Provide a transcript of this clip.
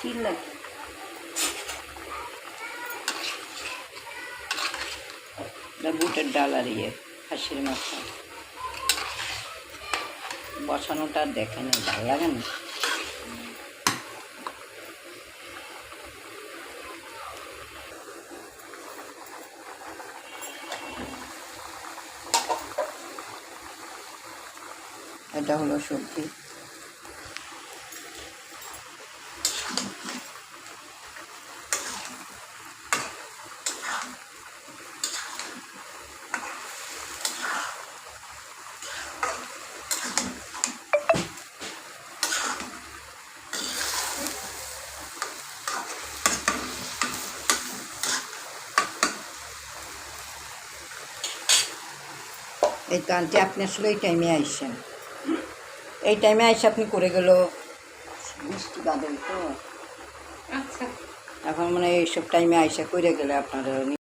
নাকি? এটা বুটের ডাল আর ইয়ে খাসির মাথা বসানোটা দেখে না ভালো লাগে না? এটা হলো সবজি। এই তো আনটি আপনি আসলে এই টাইমে আইসেন। এই টাইমে আইসে আপনি করে গেল মিষ্টি বাদল তো। আচ্ছা। এখন মানে এইসব টাইমে আইসা করে গেলে আপনার